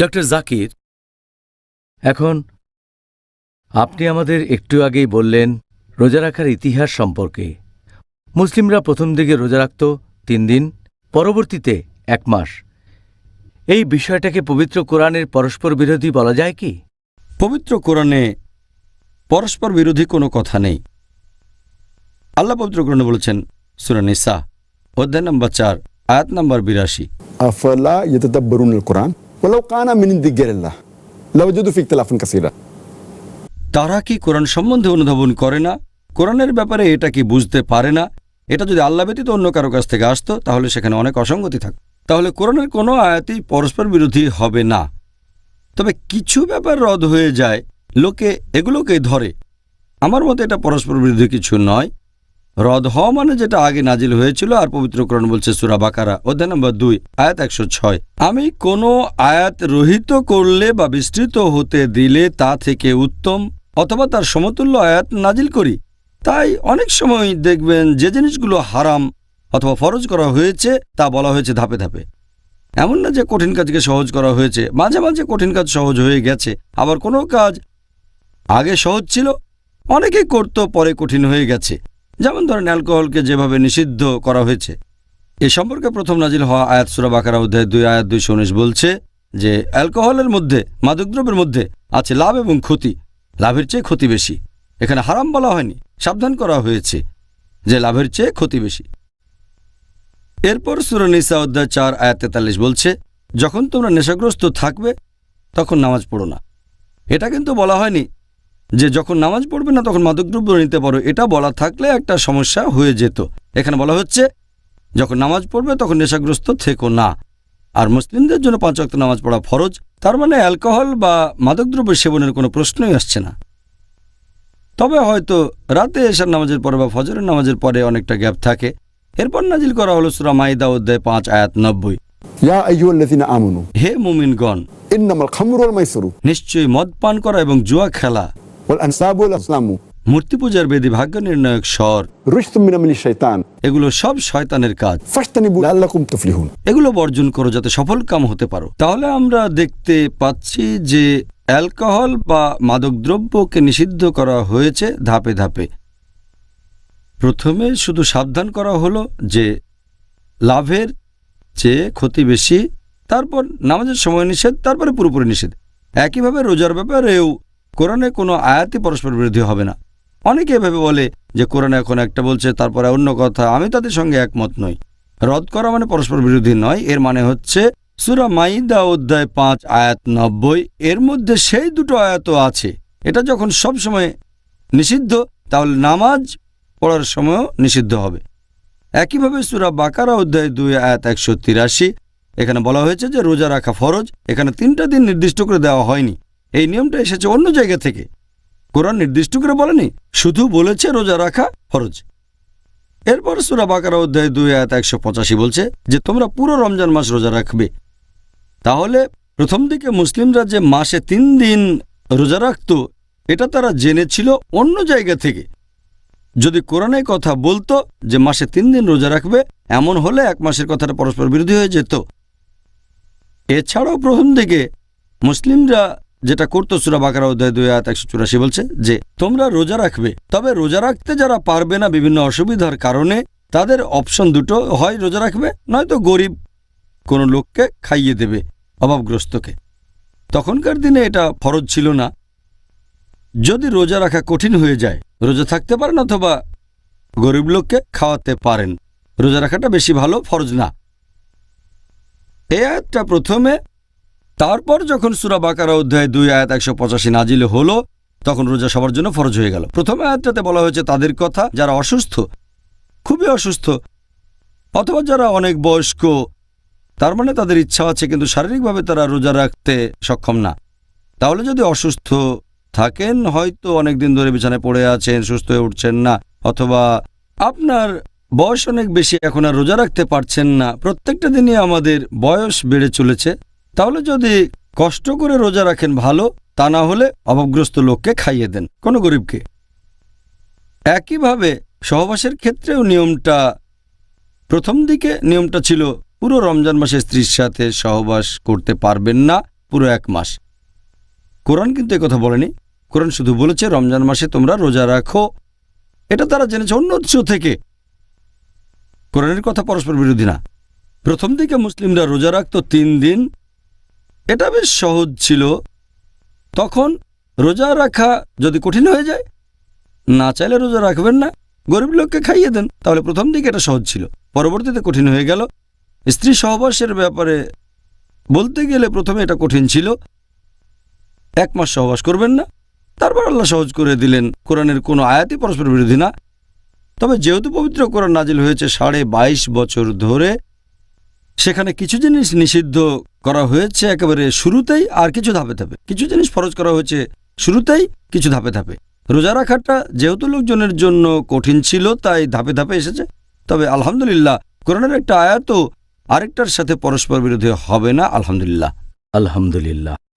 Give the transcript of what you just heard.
Doctor Zakir এখন আপনি আমাদের একটু আগেই বললেন রোজা রাখার ইতিহাস সম্পর্কে। মুসলিমরা প্রথম দিকে রোজা রাখত তিন দিন পরবর্তীতে এক মাস। এই বিষয়টাকে পবিত্র কোরআনের পরস্পর বিরোধী বলা যায় কি? পবিত্র কোরআনে পরস্পর বিরোধী কোনো কথা নেই। আল্লাহ পবিত্র কোরআনে বলেছেন সুরানিসা অধ্যায় নম্বর চার আয়াত নম্বর বিরাশি। আফলা কোরআন ولو كان من عند غير الله لوجدوا فيه اختلافا كثيرا তারা কি কোরআন সম্বন্ধে অনুধাবন করে না কোরআনের ব্যাপারে এটা কি বুঝতে পারে না এটা যদি আল্লাহ ব্যতীত অন্য কারো কাছ থেকে আসতো তাহলে সেখানে অনেক অসঙ্গতি থাকত তাহলে কোরআনের কোনো আয়াতই পরস্পর বিরোধী হবে না তবে কিছু ব্যাপার রদ হয়ে যায় লোকে এগুলোকেই ধরে আমার মতে এটা পরস্পর বিরোধী কিছু নয় রদ হওয়া মানে যেটা আগে নাজিল হয়েছিল, আর পবিত্র কোরআন বলছে সুরা বাকারা, অধ্যায় নম্বর দুই, আয়াত একশো ছয়। আমি কোনো আয়াত রহিত করলে বা বিস্তৃত হতে দিলে তা থেকে উত্তম অথবা তার সমতুল্য আয়াত নাজিল করি। তাই অনেক সময় দেখবেন যে জিনিসগুলো হারাম অথবা ফরজ করা হয়েছে, তা বলা হয়েছে ধাপে ধাপে। এমন না যে কঠিন কাজকে সহজ করা হয়েছে, মাঝে মাঝে কঠিন কাজ সহজ হয়ে গেছে, আবার কোনো কাজ আগে সহজ ছিল অনেকেই করত, পরে কঠিন হয়ে গেছে। যেমন ধরেন অ্যালকোহলকে যেভাবে নিষিদ্ধ করা হয়েছে। এ সম্পর্কে প্রথম নাজিল হওয়া আয়াত সুরা বাকারা অধ্যায় দুই, আয়াত দুইশো উনিশ বলছে যে, অ্যালকোহলের মধ্যে, মাদকদ্রব্যের মধ্যে আছে লাভ এবং ক্ষতি। লাভের চেয়ে ক্ষতি বেশি। এখানে হারাম বলা হয়নি, সাবধান করা হয়েছে যে লাভের চেয়ে ক্ষতি বেশি। এরপর সুরনিসা অধ্যায় চার, আয়াত তেতাল্লিশ বলছে, যখন তোমরা নেশাগ্রস্ত থাকবে, তখন নামাজ পড়ো না। এটা কিন্তু বলা হয়নি যে যখন নামাজ পড়বে না তখন মাদকদ্রব্য নিতে পারো। এটা বলা থাকলে একটা সমস্যা হয়ে যেত। এখানে বলা হচ্ছে যখন নামাজ পড়বে তখন নেশাগ্রস্ত থেকো না। আর মুসলিমদের জন্য পাঁচ অক্ত নামাজ পড়া ফরজ তার মানে অ্যালকোহল বা মাদকদ্রব্য সেবনের কোনো প্রশ্নই আসছে না। তবে হয়তো রাতে এশার নামাজের পরে বা ফজরের নামাজের পরে অনেকটা গ্যাপ থাকে। এরপর নাজিল করা হলো সুরা মাইদা অধ্যায় পাঁচ আয়াত নব্বই। হে নিশ্চয়ই মদ পান করা এবং জুয়া খেলা ওয়াল আনসাবুল মূর্তি পূজার বেদি ভাগ্য নির্ণায়ক স্বর। শয়তান। এগুলো সব শয়তানের কাজ। এগুলো বর্জন করো যাতে সফল কাম হতে পারো। তাহলে আমরা দেখতে পাচ্ছি যে অ্যালকোহল বা মাদকদ্রব্যকে নিষিদ্ধ করা হয়েছে ধাপে ধাপে। প্রথমে শুধু সাবধান করা হলো যে লাভের চেয়ে ক্ষতি বেশি তারপর নামাজের সময় নিষেধ তারপরে পুরোপুরি নিষেধ। একইভাবে রোজার ব্যাপারেও কোরআনে কোনো আয়াতই পরস্পর বিরোধী হবে না। অনেকে এভাবে বলে যে কোরআনে এখন একটা বলছে, তারপরে অন্য কথা। আমি তাদের সঙ্গে একমত নই। রদ করা মানে পরস্পর বিরোধী নয়। এর মানে হচ্ছে সুরা মাইদা অধ্যায় পাঁচ, আয়াত নব্বই, এর মধ্যে সেই দুটো আয়াতও আছে। এটা যখন সব সময় নিষিদ্ধ, তাহলে নামাজ পড়ার সময়ও নিষিদ্ধ হবে। একইভাবে সুরা বাকারা অধ্যায় দুই, আয়াত একশো তিরাশি, এখানে বলা হয়েছে যে রোজা রাখা ফরজ। এখানে তিনটা দিন নির্দিষ্ট করে দেওয়া হয়নি। এই নিয়মটা এসেছে অন্য জায়গা থেকে। কোরআন নির্দিষ্ট করে বলেনি, শুধু বলেছে রোজা রাখা ফরজ। এরপর সুরা বাকারা অধ্যায় দুই আয়াত একশো পঁচাশি বলছে যে, তোমরা পুরো রমজান মাস রোজা রাখবে। তাহলে প্রথম দিকে মুসলিমরা যে মাসে তিন দিন রোজা রাখত, এটা তারা জেনেছিল অন্য জায়গা থেকে। যদি কোরআনে কথা বলতো যে মাসে তিন দিন রোজা রাখবে, এমন হলে এক মাসের কথাটা পরস্পর বিরোধী হয়ে যেত। এছাড়াও প্রথম দিকে মুসলিমরা যেটা করতো সুরা বাকারা অধ্যায় দুই আয়াত একশো চুরাশি বলছে যে, তোমরা রোজা রাখবে। তবে রোজা রাখতে যারা পারবে না বিভিন্ন অসুবিধার কারণে, তাদের অপশন দুটো হয় রোজা রাখবে, নয়তো গরিব কোনো লোককে খাইয়ে দেবে অভাবগ্রস্তকে। তখনকার দিনে এটা ফরজ ছিল না। যদি রোজা রাখা কঠিন হয়ে যায়, রোজা থাকতে পারেন অথবা গরিব লোককে খাওয়াতে পারেন। রোজা রাখাটা বেশি ভালো ফরজ না। এ আয়াতটা প্রথমে তারপর যখন সুরা বাকারা অধ্যায় দুই আয়াত একশো পঁচাশি নাজিলে হলো, তখন রোজা সবার জন্য ফরজ হয়ে গেল। প্রথম আয়াতটাতে বলা হয়েছে, তাদের কথা যারা অসুস্থ, খুবই অসুস্থ, অথবা যারা অনেক বয়স্ক, তার মানে তাদের ইচ্ছা আছে, কিন্তু শারীরিকভাবে তারা রোজা রাখতে সক্ষম না। তাহলে যদি অসুস্থ থাকেন, হয়তো অনেক দিন ধরে বিছানায় পড়ে আছেন, সুস্থ হয়ে উঠছেন না, অথবা আপনার বয়স অনেক বেশি, এখন আর রোজা রাখতে পারছেন না। প্রত্যেকটা দিনই আমাদের বয়স বেড়ে চলেছে। তাহলে যদি কষ্ট করে রোজা রাখেন ভালো, তা না হলে অভাবগ্রস্ত লোককে খাইয়ে দেন কোনো গরিবকে। একইভাবে সহবাসের ক্ষেত্রেও নিয়মটা, প্রথম দিকে নিয়মটা ছিল, পুরো রমজান মাসে স্ত্রীর সাথে সহবাস করতে পারবেন না, পুরো এক মাস। কোরআন কিন্তু কথা বলেনি। কোরআন শুধু বলেছে, রমজান মাসে তোমরা রোজা রাখো। এটা তারা জেনেছে অন্য উৎস থেকে। কোরআনের কথা পরস্পর বিরোধী না। প্রথম দিকে মুসলিমরা রোজা রাখত তিন দিন এটা বেশ সহজ ছিল। তখন রোজা রাখা যদি কঠিন হয়ে যায়, না চাইলে রোজা রাখবেন না। গরিব লোককে খাইয়ে দেন। তাহলে প্রথম দিকে এটা সহজ ছিল। পরবর্তীতে কঠিন হয়ে গেল। স্ত্রী সহবাসের ব্যাপারে বলতে গেলে প্রথমে এটা কঠিন ছিল। এক মাস সহবাস করবেন না। তারপর আল্লাহ সহজ করে দিলেন, কোরআনের কোনো আয়াতই পরস্পর বিরোধী না। তবে যেহেতু পবিত্র কোরআন নাজিল হয়েছে সাড়ে বাইশ বছর ধরে সেখানে কিছু জিনিস নিষিদ্ধ করা হয়েছে একেবারে শুরুতেই আর কিছু ধাপে ধাপে। কিছু জিনিস ফরজ করা হয়েছে শুরুতেই, কিছু ধাপে ধাপে। রোজা রাখাটা যেহেতু লোকজনের জন্য কঠিন ছিল, তাই ধাপে ধাপে এসেছে। তবে আলহামদুলিল্লাহ করোনার একটা আয়াত আরেকটার সাথে পরস্পর বিরোধী হবে না, আলহামদুলিল্লাহ। আলহামদুলিল্লাহ।